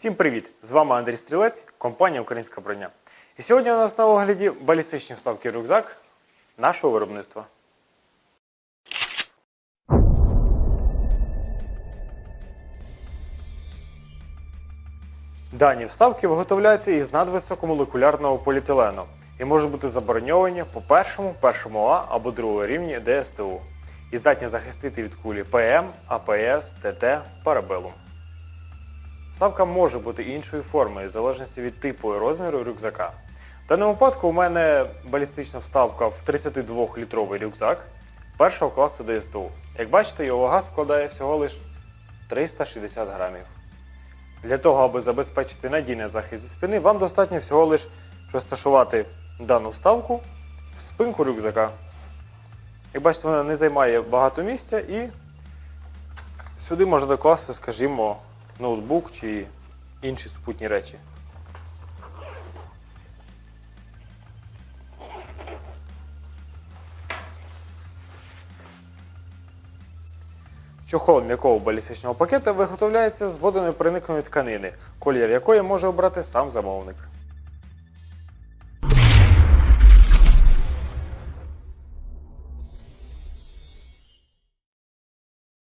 Всім привіт! З вами Андрій Стрілець, компанія Українська броня. І сьогодні у нас на огляді балістичні вставки рюкзак нашого виробництва. Дані вставки виготовляються із надвисокомолекулярного поліетилену і можуть бути заброньовані по першому, першому А або другому рівні ДСТУ і здатні захистити від кулі ПМ, АПС, ТТ, Парабелум. Вставка може бути іншої форми, в залежності від типу і розміру рюкзака. В даному випадку у мене балістична вставка в 32-літровий рюкзак першого класу ДСТУ. Як бачите, його вага складає всього лише 360 грамів. Для того, аби забезпечити надійний захист зі спини, вам достатньо всього лише розташувати дану вставку в спинку рюкзака. Як бачите, вона не займає багато місця і сюди можна докласти, скажімо, ноутбук чи інші супутні речі. Чохол м'якого балістичного пакета виготовляється з водонепроникної тканини, колір якої може обрати сам замовник.